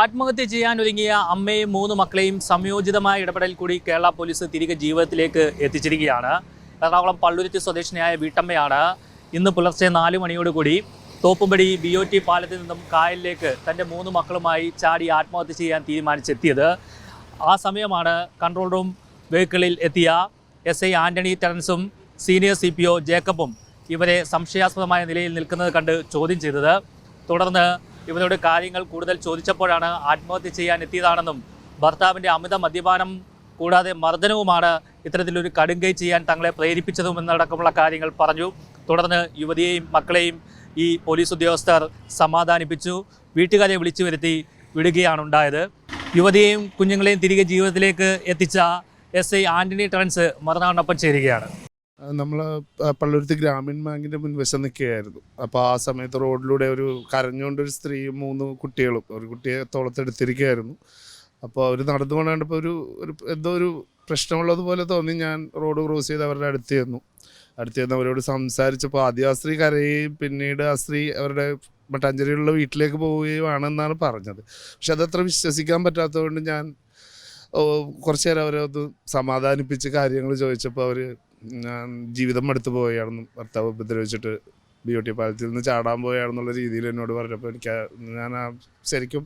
ആത്മഹത്യ ചെയ്യാൻ ഒരുങ്ങിയ അമ്മയും മൂന്ന് മക്കളെയും സംയോജിതമായ ഇടപെടൽ കൂടി കേരള പോലീസ് തിരികെ ജീവിതത്തിലേക്ക് എത്തിച്ചിരിക്കുകയാണ്. എറണാകുളം പള്ളുരുത്തി സ്വദേശിനിയായ വീട്ടമ്മയാണ് ഇന്ന് പുലർച്ചെ നാല് മണിയോടുകൂടി തോപ്പുംപടി ബി ഒ ടി പാലത്തിൽ നിന്നും കായലിലേക്ക് തന്റെ മൂന്ന് മക്കളുമായി ചാടി ആത്മഹത്യ ചെയ്യാൻ തീരുമാനിച്ചെത്തിയത്. ആ സമയമാണ് കൺട്രോൾ റൂം വെഹിക്കിളിൽ എത്തിയ എസ് ഐ ആന്റണി ടെറൻസും സീനിയർ സി പി ഒ ജേക്കബും ഇവരെ സംശയാസ്പദമായ നിലയിൽ നിൽക്കുന്നത് കണ്ട് ചോദ്യം ചെയ്തത്. തുടർന്ന് ഇവരോട് കാര്യങ്ങൾ കൂടുതൽ ചോദിച്ചപ്പോഴാണ് ആത്മഹത്യ ചെയ്യാൻ എത്തിയതാണെന്നും ഭർത്താവിന്റെ അമിത മദ്യപാനം കൂടാതെ മർദ്ദനവുമാണ് ഇത്തരത്തിലൊരു കടുങ്കൈ ചെയ്യാൻ തങ്ങളെ പ്രേരിപ്പിച്ചതും എന്നടക്കമുള്ള കാര്യങ്ങൾ പറഞ്ഞു. തുടർന്ന് യുവതിയെയും മക്കളെയും ഈ പോലീസ് ഉദ്യോഗസ്ഥർ സമാധാനിപ്പിച്ചു. വീട്ടുകാരെ വിളിച്ചു വരുത്തി വിടുകയാണ് ഉണ്ടായത്. യുവതിയെയും കുഞ്ഞുങ്ങളെയും തിരികെ ജീവിതത്തിലേക്ക് എത്തിച്ച എസ് ഐ ആന്റണി ട്രൻസ് മറുനാടിനൊപ്പം ചേരുകയാണ്. നമ്മൾ പള്ളുരുത്തി ഗ്രാമീൺ ബാങ്കിന്റെ മുൻവശം നിൽക്കുകയായിരുന്നു. അപ്പോൾ ആ സമയത്ത് റോഡിലൂടെ ഒരു കരഞ്ഞുകൊണ്ട് ഒരു സ്ത്രീയും മൂന്ന് കുട്ടികളും ഒരു കുട്ടിയെ തോളത്തെടുത്തിരിക്കുകയായിരുന്നു. അപ്പോൾ അവർ നടന്നു കൊണ്ടപ്പോൾ ഒരു ഒരു എന്തോ ഒരു പ്രശ്നമുള്ളതുപോലെ തോന്നി. ഞാൻ റോഡ് ക്രോസ് ചെയ്ത് അവരുടെ അടുത്ത് ചെന്നു. അടുത്ത് ചെന്ന് അവരോട് സംസാരിച്ചപ്പോൾ ആദ്യം ആ സ്ത്രീ കരയുകയും പിന്നീട് ആ സ്ത്രീ അവരുടെ മട്ടാഞ്ചേരിയിലുള്ള വീട്ടിലേക്ക് പോവുകയുമാണെന്നാണ് പറഞ്ഞത്. പക്ഷെ അതത്ര വിശ്വസിക്കാൻ പറ്റാത്തതുകൊണ്ട് ഞാൻ കുറച്ച് നേരം അവരെ ഒന്ന് സമാധാനിപ്പിച്ച് കാര്യങ്ങൾ ചോദിച്ചപ്പോൾ അവർ ഞാൻ ജീവിതം എടുത്തു പോവുകയാണെന്നും ഭർത്താവ് ഉപദ്രവിച്ചിട്ട് ബ്യൂട്ടി പാലത്തിൽ നിന്ന് ചാടാൻ പോവുകയാണെന്നുള്ള രീതിയിൽ എന്നോട് പറഞ്ഞപ്പോൾ എനിക്ക് ഞാൻ ആ ശരിക്കും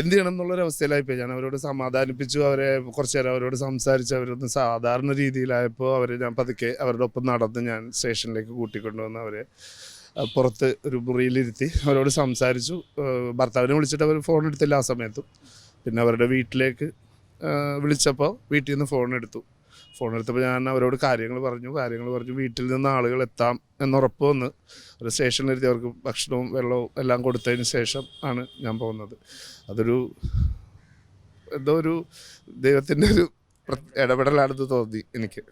എന്ത് ചെയ്യണം എന്നുള്ളൊരവസ്ഥയിലായിപ്പോയി. ഞാൻ അവരോട് സമാധാനിപ്പിച്ചു. അവരെ കുറച്ച് നേരം അവരോട് സംസാരിച്ച് അവരൊന്ന് സാധാരണ രീതിയിലായപ്പോൾ അവരെ ഞാൻ പതുക്കെ അവരുടെ ഒപ്പം നടന്ന് ഞാൻ സ്റ്റേഷനിലേക്ക് കൂട്ടിക്കൊണ്ടുവന്ന് അവരെ പുറത്ത് ഒരു മുറിയിലിരുത്തി അവരോട് സംസാരിച്ചു. ഭർത്താവിനെ വിളിച്ചിട്ട് അവർ ഫോൺ എടുത്തില്ല ആ സമയത്തും. പിന്നെ അവരുടെ വീട്ടിലേക്ക് വിളിച്ചപ്പോൾ വീട്ടിൽ നിന്ന് ഫോൺ എടുത്തു. ഫോൺ എടുത്തപ്പോൾ ഞാൻ അവരോട് കാര്യങ്ങൾ പറഞ്ഞു കാര്യങ്ങൾ പറഞ്ഞു. വീട്ടിൽ നിന്ന് ആളുകൾ എത്താം എന്നുറപ്പ് വന്ന് ഒരു സ്റ്റേഷനിലെത്തി അവർക്ക് ഭക്ഷണവും വെള്ളവും എല്ലാം കൊടുത്തതിന് ശേഷം ആണ് ഞാൻ പോകുന്നത്. അതൊരു എന്തോ ഒരു ദൈവത്തിന്റെ ഒരു ഇടപെടലാണെന്ന് തോന്നി എനിക്ക്.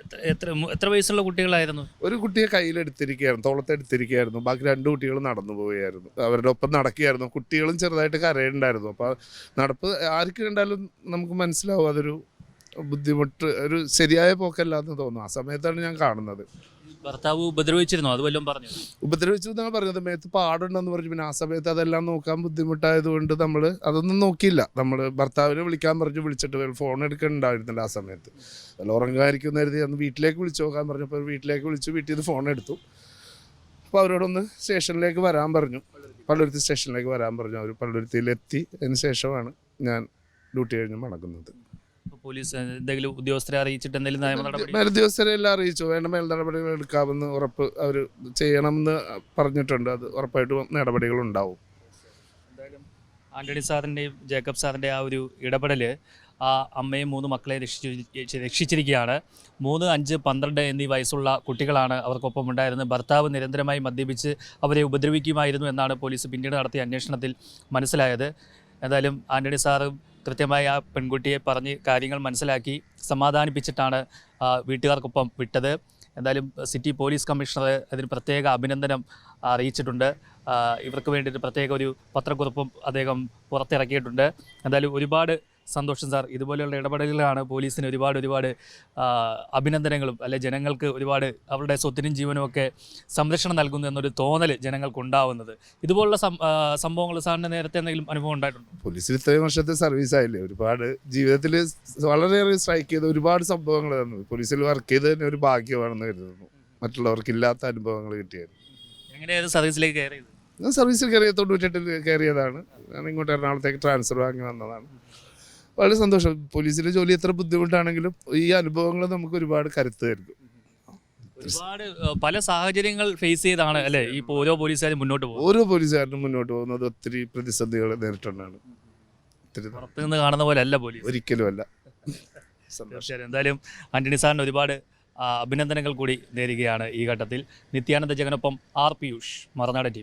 എത്ര എത്ര എത്ര വയസ്സുള്ള കുട്ടികളായിരുന്നു? ഒരു കുട്ടിയെ കയ്യിലെടുത്തിരിക്കുകയായിരുന്നു തോളത്തെടുത്തിരിക്കുകയായിരുന്നു ബാക്കി രണ്ട് കുട്ടികൾ നടന്നു പോവുകയായിരുന്നു. അവരുടെ ഒപ്പം നടക്കുകയായിരുന്നു. കുട്ടികളും ചെറുതായിട്ട് കരയുണ്ടായിരുന്നു അപ്പോൾ നടപ്പ് ആർക്ക് കണ്ടാലും നമുക്ക് മനസ്സിലാവും. അതൊരു ബുദ്ധിമുട്ട് ഒരു ശരിയായ പോക്കല്ല എന്ന് തോന്നുന്നു. ആ സമയത്താണ് ഞാൻ കാണുന്നത്. ഭർത്താവ് ഉപദ്രവിച്ചിരുന്നു? അത് വല്ലതും പറഞ്ഞു? ഉപദ്രവിച്ചു എന്നാണ് പറഞ്ഞത്. മേത്ത് പാടുണ്ടെന്ന് പറഞ്ഞു. പിന്നെ ആ സമയത്ത് അതെല്ലാം നോക്കാൻ ബുദ്ധിമുട്ടായതുകൊണ്ട് നമ്മൾ അതൊന്നും നോക്കിയില്ല. നമ്മൾ ഭർത്താവിനെ വിളിക്കാൻ പറഞ്ഞു. വിളിച്ചിട്ട് ഫോൺ എടുക്കണ്ടായിരുന്നില്ല ആ സമയത്ത്. അല്ല ഉറങ്ങായിരിക്കും കരുതി അന്ന് വീട്ടിലേക്ക് വിളിച്ചു നോക്കാൻ പറഞ്ഞപ്പോൾ വീട്ടിലേക്ക് വിളിച്ചു വീട്ടിൽ നിന്ന് ഫോൺ എടുത്തു. അപ്പോൾ അവരോടൊന്ന് സ്റ്റേഷനിലേക്ക് വരാൻ പറഞ്ഞു. പള്ളുരുത്തി സ്റ്റേഷനിലേക്ക് വരാൻ പറഞ്ഞു. അവർ പള്ളുരുത്തിയിലെത്തി. അതിന് ശേഷമാണ് ഞാൻ ഡ്യൂട്ടി കഴിഞ്ഞ് മടങ്ങുന്നത്. പോലീസ് എന്തെങ്കിലും ഉദ്യോഗസ്ഥരെ അറിയിച്ചിട്ട് എന്തെങ്കിലും നിയമ നടപടി മേലുദ്യോഗസ്ഥരെ എല്ലാം അറിയിച്ചു. വേണ്ട മേൽ നടപടികൾ എടുക്കാമെന്ന് ഉറപ്പ് അവർ ചെയ്യണമെന്ന് പറഞ്ഞിട്ടുണ്ട്. അത് ഉറപ്പായിട്ടും നടപടികൾ ഉണ്ടാവും. എന്തായാലും ആന്റണി സാറിന്റെയും ജേക്കബ് സാറിന്റെ ആ ഒരു ഇടപെടൽ ആ അമ്മയും മൂന്ന് മക്കളെ രക്ഷിച്ചു രക്ഷിച്ചിരിക്കുകയാണ്. മൂന്ന് അഞ്ച് പന്ത്രണ്ട് എന്നീ വയസ്സുള്ള കുട്ടികളാണ് അവർക്കൊപ്പം ഉണ്ടായിരുന്നത് ഭർത്താവ് നിരന്തരമായി മദ്യപിച്ച് അവരെ ഉപദ്രവിക്കുമായിരുന്നു എന്നാണ് പോലീസ് പിന്നീട് നടത്തിയ അന്വേഷണത്തിൽ മനസ്സിലായത്. എന്തായാലും ആന്റണി സാറ് കൃത്യമായി ആ പെൺകുട്ടിയെ പറഞ്ഞ് കാര്യങ്ങൾ മനസ്സിലാക്കി സമാധാനിപ്പിച്ചിട്ടാണ് വീട്ടുകാർക്കൊപ്പം വിട്ടത്. എന്തായാലും സിറ്റി പോലീസ് കമ്മീഷണർ അതിന് പ്രത്യേക അഭിനന്ദനം അറിയിച്ചിട്ടുണ്ട്. ഇവർക്ക് വേണ്ടിയിട്ട് പ്രത്യേക ഒരു പത്രക്കുറിപ്പും അദ്ദേഹം പുറത്തിറക്കിയിട്ടുണ്ട്. എന്തായാലും ഒരുപാട് സന്തോഷം സാർ. ഇതുപോലെയുള്ള ഇടപെടലുകളാണ് പോലീസിന് ഒരുപാട് ഒരുപാട് അഭിനന്ദനങ്ങളും അല്ലെ ജനങ്ങൾക്ക് ഒരുപാട് അവരുടെ സ്വത്തിനും ജീവനും ഒക്കെ സംരക്ഷണം നൽകുന്നു എന്നൊരു തോന്നൽ ജനങ്ങൾക്ക് ഉണ്ടാവുന്നത് ഇതുപോലുള്ള സംഭവങ്ങൾ സാറിന് നേരത്തെ എന്തെങ്കിലും അനുഭവം ഉണ്ടായിട്ടുണ്ടോ? പോലീസിൽ ഇത്രയും വർഷത്തെ സർവീസ് ആയില്ലേ? ഒരുപാട് ജീവിതത്തിൽ വളരെയേറെ സ്ട്രൈക്ക് ചെയ്ത ഒരുപാട് സംഭവങ്ങൾ തന്നു പോലീസിൽ വർക്ക് ചെയ്ത് തന്നെ ഒരു ഭാഗ്യമാണെന്ന് കരുതുന്നു. മറ്റുള്ളവർക്ക് ഇല്ലാത്ത അനുഭവങ്ങൾ കിട്ടിയത് എങ്ങനെയായിരുന്നു സർവീസിലേക്ക് കയറിയത്? ഞാൻ സർവീസിൽ കയറിയ തൊണ്ണൂറ്റെട്ടിൽ കയറിയതാണ്. ഞാൻ ഇങ്ങോട്ട് എറണാകുളത്തേക്ക് ട്രാൻസ്ഫർ വാങ്ങി വന്നതാണ്. വളരെ സന്തോഷം. പോലീസിലെ ജോലി എത്ര ബുദ്ധിമുട്ടാണെങ്കിലും ഈ അനുഭവങ്ങൾ നമുക്ക് ഒരുപാട് കരുത്ത് തരുന്നു. ഒരുപാട് പല സാഹചര്യങ്ങൾ ഫേസ് ചെയ്താണ് അല്ലേ? ഈ ഓരോ പോലീസുകാരും മുന്നോട്ട് പോകും ഓരോ പോലീസുകാരനും മുന്നോട്ട് പോകുന്നത് ഒത്തിരി പ്രതിസന്ധികൾ നേരിട്ടുണ്ടാണ്. പുറത്ത് നിന്ന് കാണുന്ന പോലെ അല്ല പോലീസ്. ഒരിക്കലും അല്ല. തീർച്ചയായും. എന്തായാലും ആന്റണി സാറിന് ഒരുപാട് അഭിനന്ദനങ്ങൾ കൂടി നേരുകയാണ് ഈ ഘട്ടത്തിൽ. നിത്യാനന്ദ ജഗനൊപ്പം ആർ പിയൂഷ് മറനാട് ടി